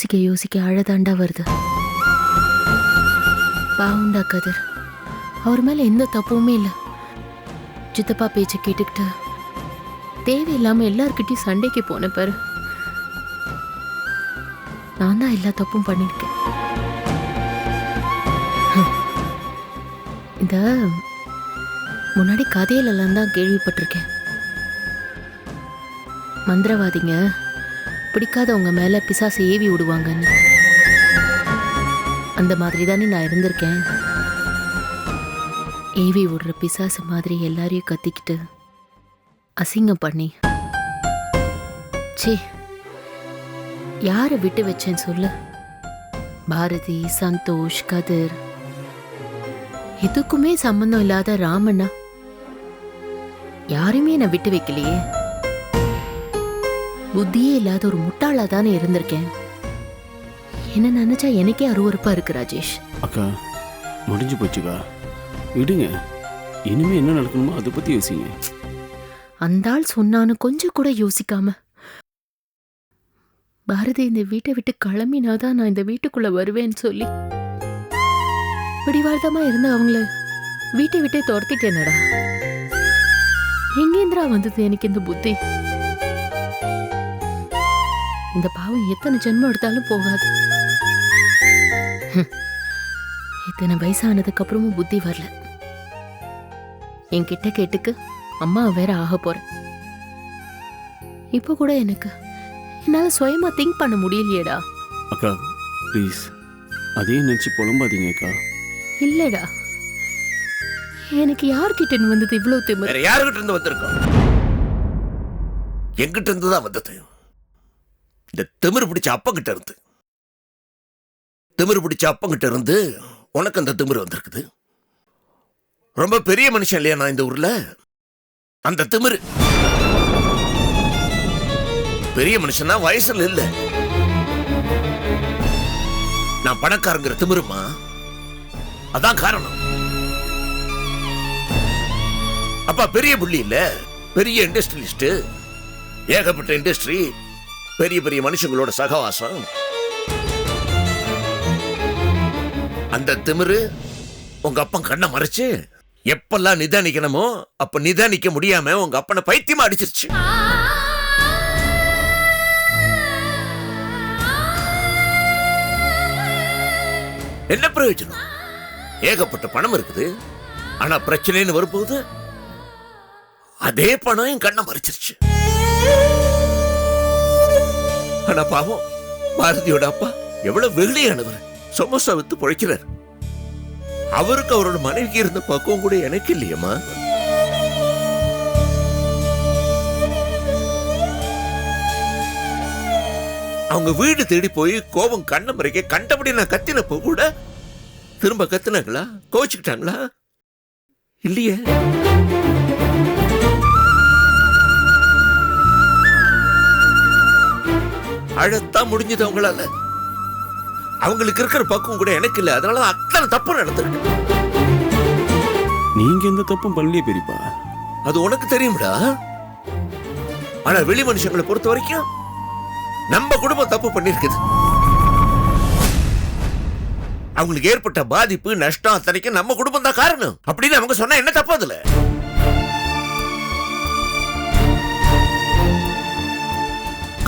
யோசிக்க யோசிக்க அழதாண்டா வருது. பாவுண்டா கதிர். அவர் மேல எந்த தப்புமே இல்லை. சித்தப்பா பேச்சை கேட்டுக்கிட்டு தேவையில்லாம எல்லார்கிட்டயும் சண்டைக்கு போன பாரு. நான் தான் எல்லா தப்பும் பண்ணிருக்கேன். இந்த முன்னாடி கதையிலெல்லாம் தான் கேள்விப்பட்டிருக்கேன். மந்திரவாதிங்க பிடிக்காதவங்க மேல பிசாசை ஏவி விடுவாங்கன்னு. அந்த மாதிரி தானே நான் இருந்திருக்கேன். ஏவி விடுற பிசாசு மாதிரி எல்லாரையும் கத்திக்கிட்டு அசிங்கம் பண்ணி. சே யாரை விட்டு வச்சேன்னு சொல்லு. பாரதி சந்தோஷ் கதிர். எதுக்குமே சம்பந்தம் இல்லாத ராமண்ணா. யாரையுமே நான் விட்டு வைக்கலையே. புத்தியே இல்லாத ஒரு முட்டாளா தானே இருந்திருக்கேன். என்ன நினைச்சா எனக்கே அருவருப்பா இருக்கு ராஜேஷ். அக்கா முடிஞ்சு போச்சுக்கா. விடுங்க. இனிமே என்ன நடக்கணுமோ அதை பத்தி யோசிங்க. அந்த ஆள் சொன்னான்னு கொஞ்சம் கூட யோசிக்காம. பாரதி இந்த வீட்டை விட்டு கிளம்பினாதான் நான் இந்த வீட்டுக்குள்ள வருவேன்னு சொல்லி. பிடிவாதமா இருந்த அவங்கள வீட்டை விட்டே துரத்திட்டேனடா. எங்கேந்திரா வந்தது எனக்கு இந்த புத்தி? இந்த பாவம் எத்தனை ஜென்மம் எடுத்தாலும் போகாது. இத்தனை வயசானதுக்கு அப்புறமும் புத்தி வரல. என்கிட்ட கேட்டுக்கு அம்மா வேற ஆக போறேன் இப்போ கூட எனக்கு என்னால சுயமா திங்க் பண்ண முடியலையேடா. அக்கா ப்ளீஸ். அதே நினச்சி புலம்பாதீங்க அக்கா. இல்லடா. எனக்கு யார்கிட்ட இருந்து வந்தது இவ்வளவு திமிரு? வேற யாருகிட்ட இருந்து வந்திருக்கோம்? எங்கிட்ட இருந்து தான் வந்தது? இந்த திமிரு பிடிச்ச அப்பங்கிட்ட இருந்து திமிரு பிடிச்ச அப்பங்கிட்ட இருந்து உனக்கு அந்த திமிரு வந்திருக்குது. ரொம்ப பெரிய மனுஷன் இல்லையா நான் இந்த ஊர்ல? அந்த திமிரு. பெரிய மனுஷனா வயசுல இல்ல. நான் பணக்காரங்கிற திமிருமா? அதான் காரணம். அப்பா பெரிய புள்ளி இல்ல பெரிய இண்டஸ்ட்ரியலிஸ்ட் ஏகப்பட்ட இண்டஸ்ட்ரி பெரிய பெரிய மனுஷங்களோட சகவாசம். அந்த திமிரு உங்க அப்பன் கண்ணை மறைச்சு எப்பெல்லாம் நிதானிக்கணுமோ அப்ப நிதானிக்க முடியாம உங்க அப்பனை பைத்தியமா அடிச்சிருச்சு. என்ன பிரயோஜனம்? ஏகப்பட்ட பணம் இருக்குது. ஆனா பிரச்சனைன்னு வரும்போது அதே பணம் என் கண்ணை மறைச்சிருச்சு. ஆனா பாவம் பாரதியோட அப்பா எவ்வளவு வெகுளியானவர். சமோசா வித்து பொழைக்கிறார். அவருக்கு அவரோட மனைவிக்கு இருந்த பக்குவம் கூட எனக்கு இல்லையம்மா. அவங்க வீடு தேடி போய் கோபம் கண்ண முறைக்க கண்டபடி நான் கத்தினப்போ கூட திரும்ப கத்துனாங்களா? கோச்சுக்கிட்டாங்களா இல்லையே. அழத்தான் முடிஞ்சது அவங்களால. அவங்களுக்கு இருக்கிற பக்குவம் கூட எனக்கு இல்லை. அதனாலதான் அத்தனை தப்பு நடந்திருக்கு. நீங்க எந்த தப்பும் பண்ணலையே பெரியப்பா. அது உனக்கு தெரியும்டா. ஆனா வெளி மனுஷங்களை பொறுத்த வரைக்கும் நம்ம குடும்பம் தப்பு பண்ணிருக்குது. அவங்களுக்கு ஏற்பட்ட பாதிப்பு நஷ்டம் அத்தனைக்கும் நம்ம குடும்பம் தான் காரணம். அப்படின்னு அவங்க சொன்னா என்ன தப்பு அதுல?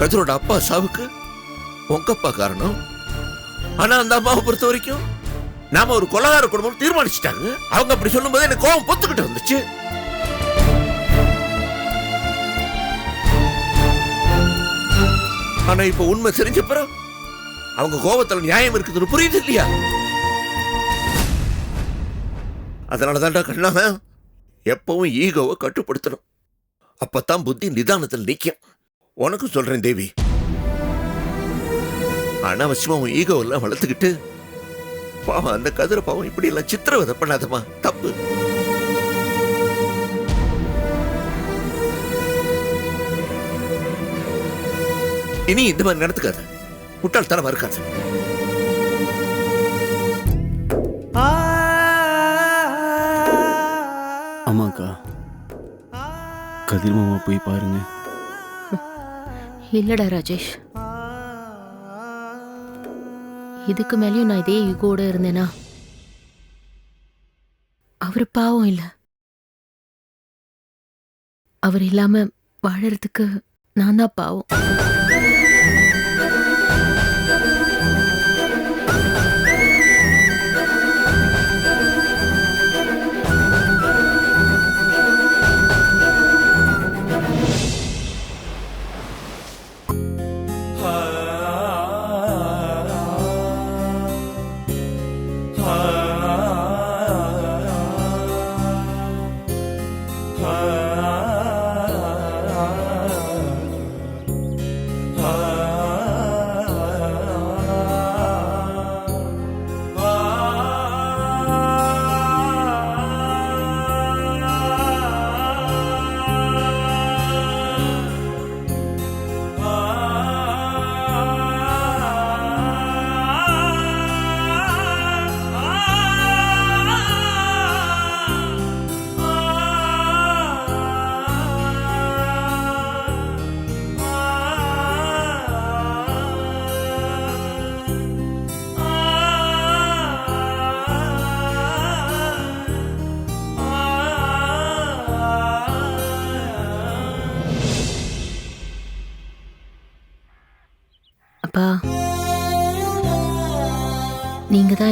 கதிரோட அப்பா சாவுக்கு உங்கப்பா காரணம்? ஆனா அந்த அம்மாவை பொறுத்த வரைக்கும் நாம ஒரு கொலகார குடும்பம் தீர்மானிச்சிட்டாங்க. அவங்க அப்படி சொல்லும்போது எனக்கு கோவம் பொத்துக்கிட்டு வந்துச்சு ஆனா இப்ப உண்மை தெரிஞ்ச பிறகு அவங்க கோபத்துல நியாயம் இருக்குதுன்னு புரியுது இல்லையா? அதனால தான்டா கண்ணாம எப்பவும் ஈகோவை கட்டுப்படுத்தணும். அப்பத்தான் புத்தி நிதானத்தில் நிற்கும் உனக்கும் சொல்றேன் தேவி. அனாவசியமா உன் ஈகோ எல்லாம் வளர்த்துக்கிட்டு பாவம் அந்த கதிர பாவம் இப்படி எல்லாம் சித்திரவதை பண்ணாதம்மா. தப்பு. இனி இந்த மாதிரி நடத்துக்காது முட்டாள்தனமா இருக்காது ஆமாக்கா. கதிர் மாமா போய் பாருங்க. இல்லடா ராஜேஷ். இதுக்கு மேலேயும் நான் இதே ஈகோட இருந்தேனா? அவர் பாவம் இல்லை. அவர் இல்லாமல் வாழறதுக்கு நான் தான் பாவம்.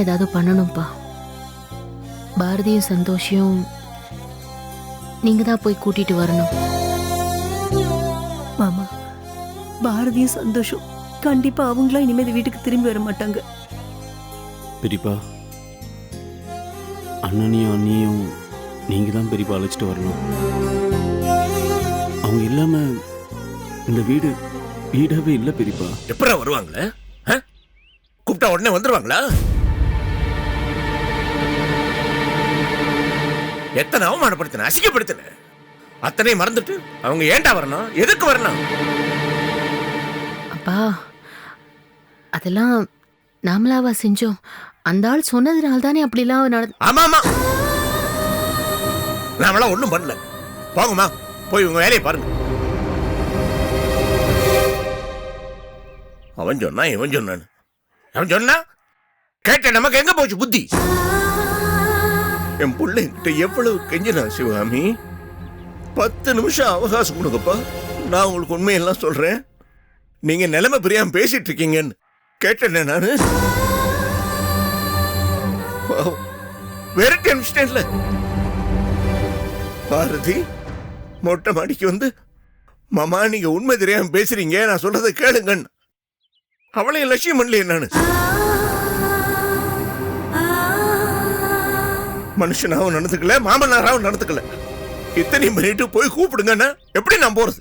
தான் ஏதாவது பண்ணணும்ப்பா பாரதியும் சந்தோஷியும் நீங்க தான் போய் கூட்டிட்டு வரணும். மாமா பாரதியும் சந்தோஷம் கண்டிப்பா அவங்களா இனிமே இந்த வீட்டுக்கு திரும்பி வர மாட்டாங்க. பெரியப்பா அண்ணனையும் அண்ணியும் நீங்கள் தான் பெரியப்பா அழைச்சிட்டு வரணும். அவங்க இல்லாமல் இந்த வீடு வீடாகவே இல்லை பெரியப்பா. எப்படா வருவாங்களே? கூப்பிட்டா உடனே வந்துருவாங்களா? எத்தனை அவமானப்படுத்தின அசிங்கப்படுத்தின? அத்தனை மறந்துட்டு அவங்க ஏன்டா வரணும்? எதுக்கு வரணும்? அப்பா அதெல்லாம் நாமளாவா செஞ்சோம். அந்த ஆள் சொன்னதுனால தானே அப்படிலாம் நட ஆமா ஆமா நாமெல்லாம் ஒண்ணும் பண்ணல. போங்கம்மா போய் உங்க வேலையை பாருங்க. அவன் சொன்னா இவன் சொன்னான். அவன் சொன்னா கேட்ட நமக்கு எங்க போச்சு புத்தி? என் பிள்ளைகிட்ட எவ்வளவு கெஞ்சினா சிவகாமி? பத்து நிமிஷம் அவகாசம் கொடுங்கப்பா. நான் உங்களுக்கு உண்மையெல்லாம் சொல்கிறேன் நீங்கள் நிலைமை பிரியாமல் பேசிட்டு இருக்கீங்கன்னு கேட்டேனே நான். பாவம். விரட்டி அனுப்பிச்சிட்டேன்ல பாரதி மொட்டை மாடிக்கு வந்து மாமா நீங்கள் உண்மை தெரியாமல் பேசுகிறீங்க நான் சொல்கிறத கேளுங்கன்னு. அவளையும் லட்சியம் பண்ணலையே நான். மனுஷனாவும் நடந்துக்கல மாமனாராவும் நடந்துக்கல. இத்தனையும் பண்ணிட்டு போய் கூப்பிடுங்கன்னா எப்படி நான் போறது?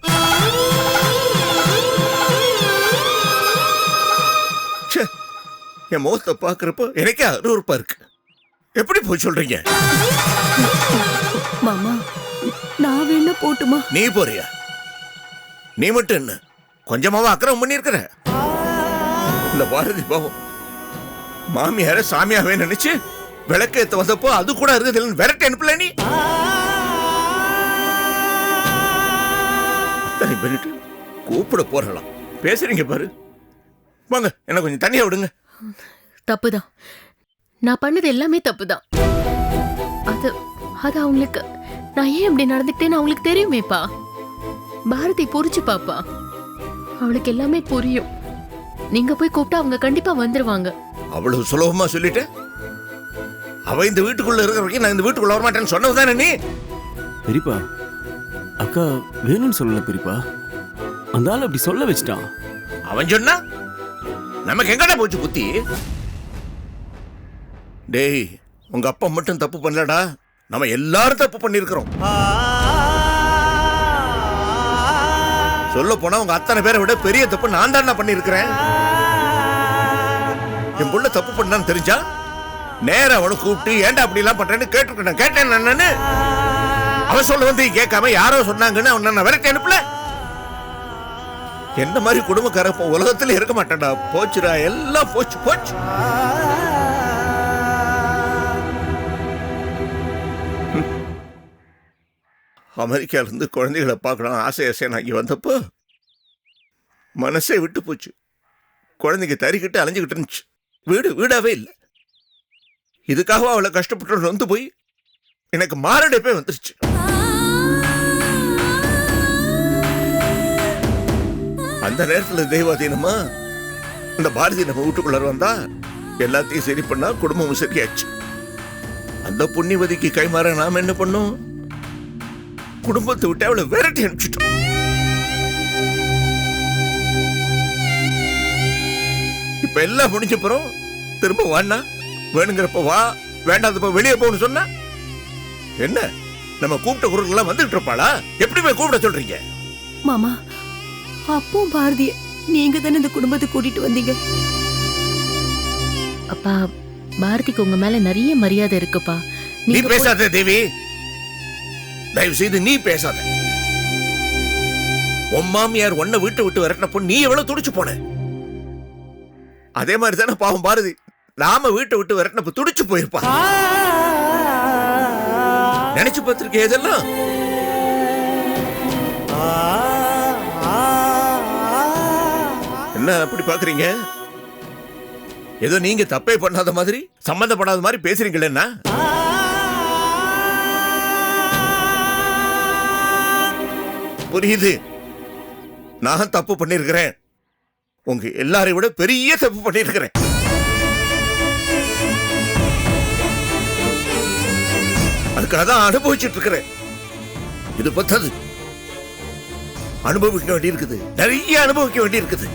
என் முகத்தை பாக்குறப்போ எனக்கே அருவருப்பா இருக்கு. எப்படி போய் சொல்றீங்க? மாமா நான் வேணா போட்டுமா? நீ போறியா? நீ மட்டும் என்ன? கொஞ்சமாவா அக்கிரமம் பண்ணியிருக்கிற? இல்ல பாரதி பாவம். மாமியார சாமியாவே நினைச்சு விளக்கேத்த வந்தப்போ அது கூட இருக்குது விரட்டி அனுப்பல நீ? அத்தனை பண்ணிட்டு கூப்பிட போறலாம். பேசுறீங்க பாரு. வாங்க என்ன கொஞ்சம் தனியா விடுங்க. தப்புதான். நான் பண்ணது எல்லாமே தப்புதான். அது அது அவங்களுக்கு நான் ஏன் இப்படி நடந்துக்கிட்டேன்னு அவங்களுக்கு தெரியுமேப்பா. பாரதி புரிச்சு பாப்பா. அவளுக்கு எல்லாமே புரியும். நீங்க போய் கூப்பிட்டா அவங்க கண்டிப்பா வந்துருவாங்க. அவ்வளவு சுலபமா சொல்லிட்டு அவ இந்த வீட்டுக்குள்ள இருக்கிற வரைக்கும் நான் இந்த வீட்டுக்குள்ள வரமாட்டேன்னு சொன்னதுதானே நீ? பெரியப்பா அக்கா வேணும்னு சொல்லல பெரியப்பா அந்த ஆள் அப்படி சொல்ல வச்சிட்டான். அவன் சொன்னா? நமக்கு எங்கடா போச்சு புத்தி? டேய் உங்க அப்பா மட்டும் தப்பு பண்ணலடா. நம்ம எல்லாரும் தப்பு பண்ணிருக்கிறோம் சொல்ல போனா உங்க அத்தனை பேரை விட பெரிய தப்பு நான் தான் பண்ணிருக்கிறேன் என் புள்ள தப்பு பண்ணான்னு தெரிஞ்சா? நேர அவனை கூப்பிட்டு ஏன்டா அப்படி எல்லாம் பண்றேன்னு கேட்டுக்கிட்டேன் கேட்டேன் நான் அவன் சொல்ல வந்து கேட்காம யாரோ சொன்னாங்கன்னு அவன் நான் விரட்டி அனுப்பல. என்ன மாதிரி குடும்பக்கார உலகத்துல இருக்க மாட்டேன்டா. போச்சுடா எல்லாம் போச்சு போச்சு. அமெரிக்காவிலேருந்து இருந்து குழந்தைகளை பார்க்கணும் ஆசை ஆசை நான் இங்கே வந்தப்போ மனசே விட்டு போச்சு. குழந்தைங்க தறிக்கிட்டு அலைஞ்சுக்கிட்டு இருந்துச்சு. வீடு வீடாவே இல்லை. இதுக்காக அவளை கஷ்டப்பட்டு நொந்து போய் எனக்கு மாரடைப்பே வந்துருச்சு. அந்த நேரத்தில் தெய்வாதீனமா இந்த பாரதி நம்ம வீட்டுக்குள்ளார வந்தா எல்லாத்தையும் சரி பண்ணா குடும்பமும் சரியாச்சு. அந்த புண்ணியவதிக்கு கைமாற நாம என்ன பண்ணோம்? குடும்பத்தை விட்டு அவளை விரட்டி அனுப்பிச்சிட்டோம். இப்ப எல்லாம் முடிஞ்ச பிறகு திரும்ப வாண்ணா வேணுங்கிறப்ப வா வேண்டாதப்ப வெளியே போன்னு சொன்னா? என்ன? நம்ம கூப்பிட்ட குரல்லாம் வந்துட்டு இருப்பாளா? எப்படி போய் கூப்பிட சொல்றீங்க? மாமா அப்போ பாரதிய நீங்க தானே இந்த குடும்பத்தை கூட்டிட்டு வந்தீங்க? அப்பா பாரதிக்கு உங்க மேல நிறைய மரியாதை இருக்குப்பா. நீ பேசாத தேவி. தயவு செய்து நீ பேசாத. உன் மாமியார் உன்னை வீட்டை விட்டு விரட்டினப்போ நீ எவ்வளவு துடிச்சு போன? அதே மாதிரி தானே பாவம் பாரதி. நாம வீட்டை விட்டு விரட்டினப்ப துடிச்சு போயிருப்பா. நினைச்சு பார்த்திருக்கே இதெல்லாம்? என்ன அப்படி பாக்குறீங்க? ஏதோ நீங்க தப்பே பண்ணாத மாதிரி சம்பந்தப்படாத மாதிரி பேசுறீங்களேன்னா புரியுது. நான் தப்பு பண்ணிருக்கிறேன். உங்க எல்லாரை விட பெரிய தப்பு பண்ணிருக்கிறேன். அதுக்காக தான் அனுபவிச்சுட்டு இருக்கிறேன் இது பத்தாது. அனுபவிக்க வேண்டி இருக்குது நிறைய அனுபவிக்க வேண்டி இருக்குது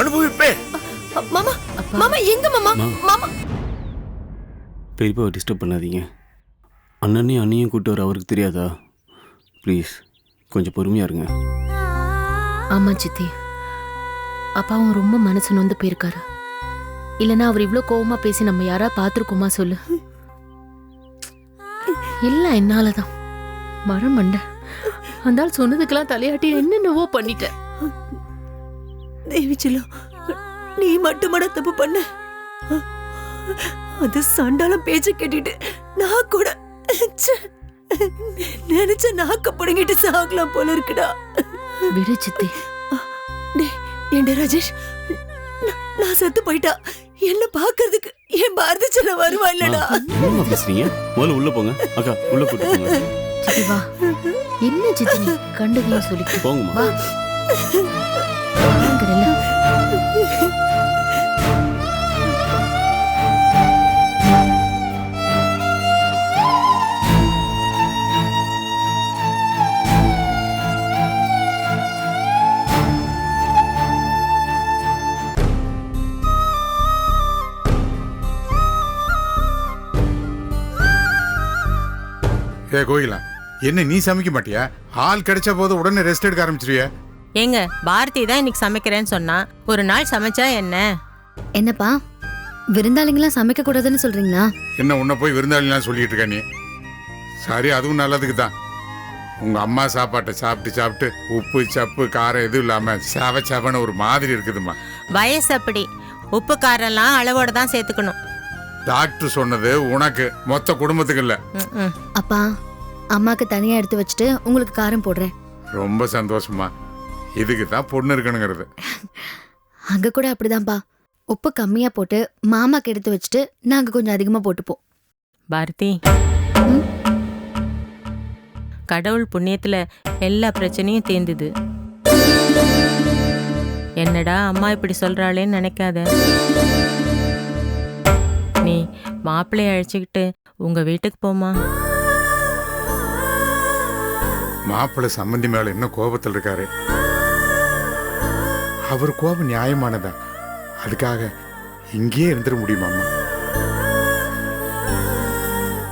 அனுபவிப்பேன். மாமா மாமா எங்க மாமா. மாமா. பெரியப்பாவை டிஸ்டர்ப் பண்ணாதீங்க. அண்ணனையும் அண்ணியும் கூட்டு வர அவருக்கு தெரியாதா? ப்ளீஸ் கொஞ்சம் பொறுமையாக இருங்க. ஆமா சித்தி. அப்பாவும் ரொம்ப மனசு நொந்து போயிருக்காரு. இல்லனா அவர் இவ்ளோ கோவமா பேசி நம்ம யாரா பாத்திருக்கோமா சொல்லு. இல்ல என்னாலதான். மரம் மண்ட. அந்த ஆள் சொன்னதுக்கெல்லாம் தலையாட்டி என்னென்னவோ பண்ணிட்டேன் தேவி செல்லம் நீ மட்டுமட தப்பு பண்ண. அது சண்டாலம் பேச்ச கேட்டுட்டு நான் கூட ச்சே, நினைச்ச நாக்க புடுங்கிட்டு சாகலாம் போல இருக்குடா. விடு சித்தி. டேய், ஏண்டா ராஜேஷ் நான் செத்து போயிட்டா. என்ன பாக்குறதுக்கு என் பாரதி செல்ல வருவா இல்லடா? என்னம்மா பேசுறீங்க? முதல்ல உள்ளே போங்க. அக்கா உள்ளே கூட்டு போங்க. சித்தி வா. என்ன சித்தி கண்டதையும் சொல்லிட்டு போங்கம்மா. ஏ கோகிலா என்ன நீ சமைக்க மாட்டியா? ஆள் கிடைச்ச போது உடனே ரெஸ்ட் எடுக்க ஆரம்பிச்சிருவிய? ஏங்க பாரதி தான் இன்னைக்கு சமைக்கிறேன்னு சொன்னா ஒரு நாள் சமைச்சா என்ன? என்னப்பா விருந்தாளிங்களாம் சமைக்க கூடாதுன்னு சொல்றீங்களா? என்ன உன்னை போய் விருந்தாளிலாம் சொல்லிட்டு இருக்க நீ? சரி அதுவும் நல்லதுக்கு தான். உங்க அம்மா சாப்பாட்டை சாப்பிட்டு சாப்பிட்டு உப்பு சப்பு காரம் எதுவும் இல்லாம சவ சவன்னு ஒரு மாதிரி இருக்குதும்மா. வயசு அப்படி. உப்பு காரெல்லாம் அளவோட தான் சேர்த்துக்கணும். டாக்டர் சொன்னது உனக்கு. மொத்த குடும்பத்துக்கு இல்ல. அப்பா அம்மாக்கு தனியா எடுத்து வச்சுட்டு உங்களுக்கு காரம் போடுறேன். ரொம்ப சந்தோஷமா இதுக்கு தான் பொண்ணு இருக்கணுங்கிறது. அங்க கூட அப்படிதான்ப்பா. உப்பு கம்மியா போட்டு மாமாக்கு எடுத்து வச்சுட்டு நாங்க கொஞ்சம் அதிகமா போட்டுப்போம். பாரதி? கடவுள் புண்ணியத்துல எல்லா பிரச்சனையும் தீர்ந்துது என்னடா அம்மா இப்படி சொல்றாளேன்னு நினைக்காத. நீ மாப்பிள்ளைய அழைச்சிக்கிட்டு உங்க வீட்டுக்கு போமா மாப்பிள்ளை சம்மந்தி மேல என்ன கோபத்தில் இருக்காரு? அவர் கோபம் நியாயமானதா அதுக்காக இங்கேயே இருந்துட முடியுமாம்மா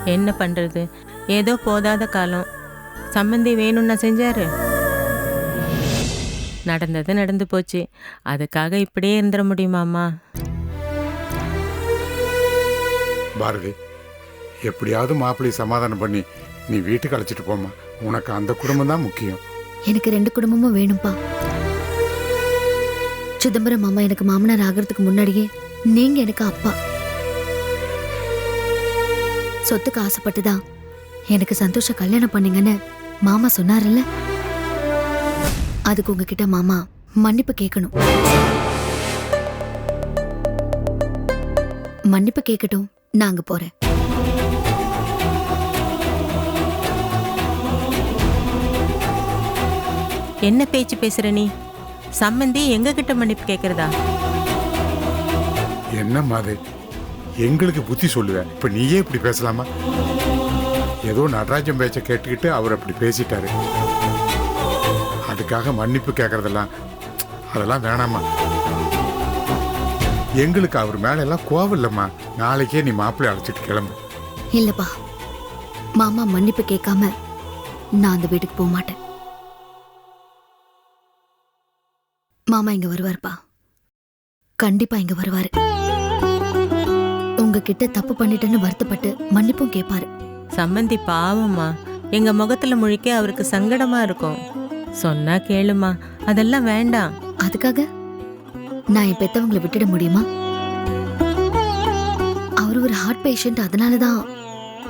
என்ன பண்றது? ஏதோ போதாத காலம். சம்மந்தி வேணும்னா செஞ்சாரு. நடந்தது நடந்து போச்சு. அதுக்காக இப்படியே இருந்துட முடியுமாம்மா பாரதி எப்படியாவது மாப்பிள்ளையை சமாதானம் பண்ணி நீ வீட்டுக்கு அழைச்சிட்டு போமா உனக்கு அந்த குடும்பம் தான் முக்கியம். எனக்கு ரெண்டு குடும்பமும் வேணும்ப்பா சிதம்பரம் மாமா எனக்கு மாமனார் ஆகிறதுக்கு முன்னாடியே நீங்க எனக்கு அப்பா. சொத்துக்கு ஆசைப்பட்டுதான் எனக்கு சந்தோஷ கல்யாணம் பண்ணுங்கன்னு மாமா சொன்னார்ல அதுக்கு உங்ககிட்ட மாமா மன்னிப்பு கேட்கணும். மன்னிப்பு கேட்கட்டும். நான் அங்க போறேன். என்ன பேச்சு பேசுற நீ? சம்மந்தி எங்க கிட்ட மன்னிப்பு கேட்கறதா என்ன மாதிரி? எங்களுக்கு புத்தி சொல்லுவேன். இப்ப நீயே இப்படி பேசலாமா? ஏதோ நடராஜன் பேச்ச கேட்டுக்கிட்டு அவர் அப்படி பேசிட்டாரு. அதுக்காக மன்னிப்பு கேட்கறதெல்லாம் அதெல்லாம் வேணாமா? எங்களுக்கு அவர் மேல எல்லாம் கோவம் இல்லம்மா. நாளைக்கே நீ மாப்பிள்ளை அழைச்சிட்டு கிளம்பு. இல்லப்பா. மாமா மன்னிப்பு கேட்காம நான் அந்த வீட்டுக்கு போக மாட்டேன். மாமா இங்க வருவாருப்பா. கண்டிப்பா இங்க வருவாரு. உங்ககிட்ட தப்பு பண்ணிட்டேன்னு வருத்தப்பட்டு மன்னிப்பும் கேட்பாரு. சம்மந்தி பாவம்மா. எங்க முகத்துல முழிக்க அவருக்கு சங்கடமா இருக்கும். சொன்னா கேளுமா. அதெல்லாம் வேண்டாம். அதுக்காக? நான் என் பெத்தவங்களை விட்டுட முடியுமா? அவர் ஒரு ஹார்ட் பேஷண்ட் அதனாலதான்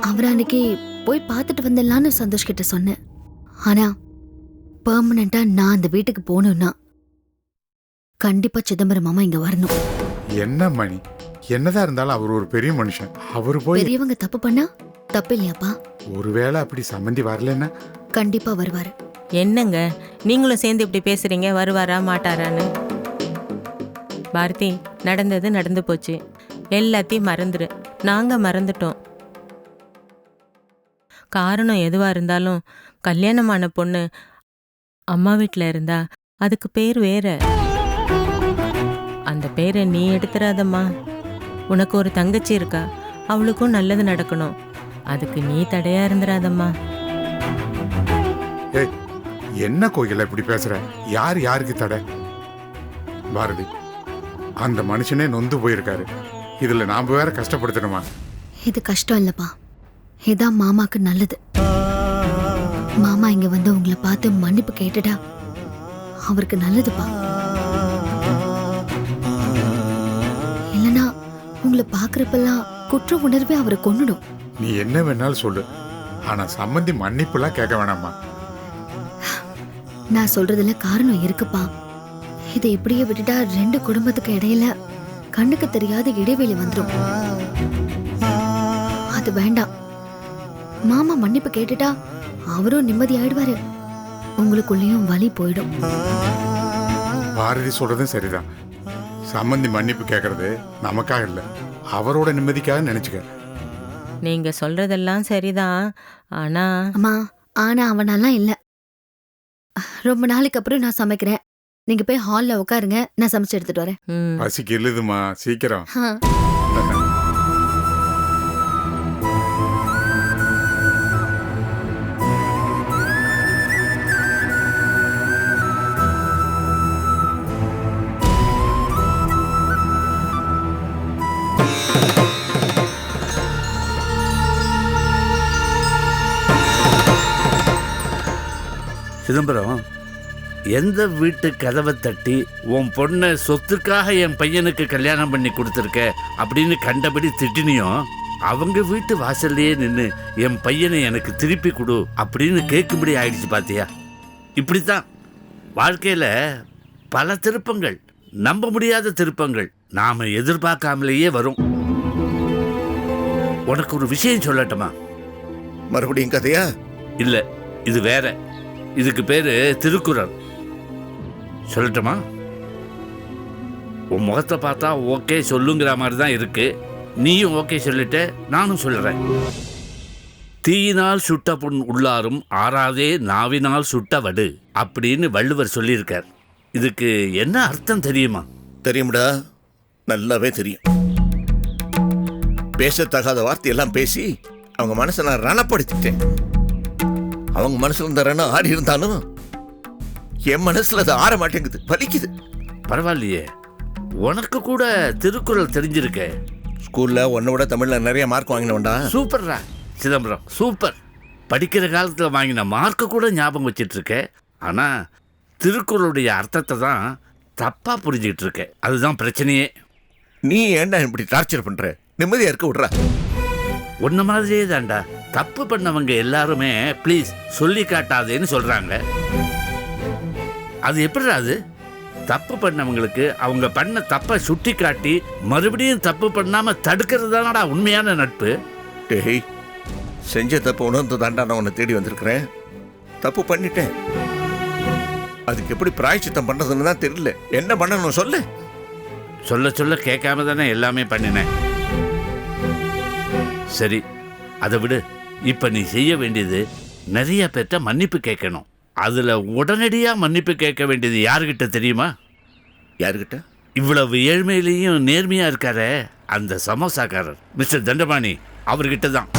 அவர் அன்னைக்கு போய் பார்த்துட்டு வந்துடலான்னு சந்தோஷ் கிட்ட சொன்னேன். ஆனா பெர்மனண்டா நான் அந்த வீட்டுக்கு போகணும்னா கண்டிப்பா சிதம்பரம் மாமா இங்க வரணும். என்ன மணி? என்னதான் இருந்தாலும் அவர் ஒரு பெரிய மனுஷன். அவர் போய் பெரியவங்க தப்பு பண்ணா தப்பு இல்லையாப்பா ஒருவேளை அப்படி சம்மந்தி வரலன்னா? கண்டிப்பா வருவாரு. என்னங்க? நீங்களும் சேர்ந்து இப்படி பேசுறீங்க வருவாரா மாட்டாரான்னு? பாரதி நடந்தது நடந்து போச்சு. எல்லாத்தையும் மறந்துரு. நாங்கள் மறந்துட்டோம். காரணம் எதுவாக இருந்தாலும் கல்யாணமான பொண்ணு அம்மா வீட்டில் இருந்தா அதுக்கு பேர் வேற. அந்த பேரை நீ எடுத்துறாதம்மா. உனக்கு ஒரு தங்கச்சி இருக்கா? அவளுக்கும் நல்லது நடக்கணும். அதுக்கு நீ தடையா இருந்துடாதம்மா என்ன கோயில இப்படி பேசுற? யார் யாருக்கு தடை? பாரதி அந்த மனுஷனே நொந்து போயிருக்காரு. இதுல நாம வேற கஷ்டப்படுத்தணுமா? இது கஷ்டம் இல்லப்பா. இதான் மாமாக்கு நல்லது. மாமா இங்க வந்து உங்களை பார்த்து மன்னிப்பு கேட்டுட்டா அவருக்கு நல்லதுப்பா. இல்லனா உங்களை பாக்குறப்பெல்லாம் குற்ற உணர்வே அவரை கொன்னுடும். நீ என்ன வேணாலும் சொல்லு. ஆனா சம்மந்தி மன்னிப்புலாம் கேட்க வேணாமா நான் சொல்றதுல காரணம் இருக்குப்பா. இதை இப்படியே விட்டுட்டா ரெண்டு குடும்பத்துக்கு இடையில கண்ணுக்கு தெரியாத இடைவெளி வந்துடும் அது வேண்டாம். மாமா மன்னிப்பு கேட்டுட்டா அவரும் நிம்மதி ஆயிடுவாரு. உங்களுக்குள்ளேயும் வலி போயிடும். பாரதி சொல்றதும் சரிதான். சம்மந்தி மன்னிப்பு கேட்கறது நமக்காக இல்ல. அவரோட நிம்மதிக்காக நினைச்சுக்க. நீங்க சொல்றதெல்லாம் சரிதான். ஆனா அம்மா ஆனா அவனாலாம் இல்ல. ரொம்ப நாளைக்கு அப்புறம் நான் சமைக்கிறேன். நீங்க போய் ஹால்ல உட்காருங்க நான் சமைச்சு எடுத்துட்டு வரேன். ம், பசிக்கு இல்லுதுமா சீக்கிரம். ஆ. சிதம்பரம் எந்த வீட்டு கதவை தட்டி உன் பொண்ணை சொத்துக்காக என் பையனுக்கு கல்யாணம் பண்ணி கொடுத்துருக்க அப்படின்னு கண்டபடி திட்டினியும் அவங்க வீட்டு வாசல்லையே நின்று என் பையனை எனக்கு திருப்பி கொடு அப்படின்னு கேட்கும்படி ஆயிடுச்சு பாத்தியா? இப்படித்தான். வாழ்க்கையில் பல திருப்பங்கள் நம்ப முடியாத திருப்பங்கள் நாம எதிர்பார்க்காமலேயே வரும். உனக்கு ஒரு விஷயம் சொல்லட்டுமா? மறுபடியும் கதையா? இல்ல இது வேற. இதுக்கு பேரு திருக்குறள். சொல்லட்டுமா? உன் முகத்தை பார்த்தா ஓகே சொல்லுங்கிற மாதிரி தான் இருக்கு. நீயும் ஓகே சொல்லிட்டு நானும் சொல்றேன். தீயினால் சுட்ட புண் உள்ளாரும் ஆறாதே நாவினால் சுட்ட வடு அப்படின்னு வள்ளுவர் சொல்லியிருக்கார். இதுக்கு என்ன அர்த்தம் தெரியுமா? தெரியும்டா. நல்லாவே தெரியும். பேசத்தகாத வார்த்தையெல்லாம் பேசி அவங்க மனசை நான் ரணப்படுத்திட்டேன். அவங்க மனசுல இருந்த ரணம் ஆடி இருந்தாலும் என் மனசுல அது ஆற மாட்டேங்குது. வலிக்குது. பரவாயில்லையே. உனக்கு கூட திருக்குறள் தெரிஞ்சிருக்கே. ஸ்கூல்ல உன்னை விட தமிழ்ல நிறைய மார்க் வாங்கினவன்டா. சூப்பர்ரா. சிதம்பரம் சூப்பர். படிக்கிற காலத்தில் வாங்கின மார்க்கு கூட ஞாபகம் வச்சிட்டு இருக்க ஆனால் திருக்குறளுடைய அர்த்தத்தை தான் தப்பாக புரிஞ்சுக்கிட்டு இருக்க அதுதான் பிரச்சனையே. நீ ஏன்டா இப்படி டார்ச்சர் பண்ற? நிம்மதியா இருக்க விடுறா. உன்ன மாதிரியே தான்டா. தப்பு பண்ணவங்க எல்லாருமே ப்ளீஸ் சொல்லி காட்டாதேன்னு சொல்கிறாங்க அது எப்படிடா அது? தப்பு பண்ணவங்களுக்கு அவங்க பண்ண தப்பை சுட்டி காட்டி மறுபடியும் தப்பு பண்ணாம தடுக்கிறது தானடா உண்மையான நட்பு? டேய் செஞ்ச தப்பு உணர்ந்து தாண்டா நான் உன்னை தேடி வந்திருக்கிறேன். தப்பு பண்ணிட்டேன். அதுக்கு எப்படி பிராய்ச்சித்தம் பண்றதுன்னு தான் தெரியல. என்ன பண்ணணும் சொல்லு. சொல்ல சொல்ல கேட்காம தானே எல்லாமே பண்ணினேன். சரி அதை விடு. இப்ப நீ செய்ய வேண்டியது நிறைய பேர்ட்ட மன்னிப்பு கேட்கணும். அதுல உடனடியா மன்னிப்பு கேட்க வேண்டியது யாருக்கிட்ட தெரியுமா? யாருக்கிட்ட இவ்வளவு ஏழ்மையிலையும் நேர்மையா இருக்காரே அந்த சமோசாக்காரர் மிஸ்டர் தண்டபாணி அவர்கிட்ட தான்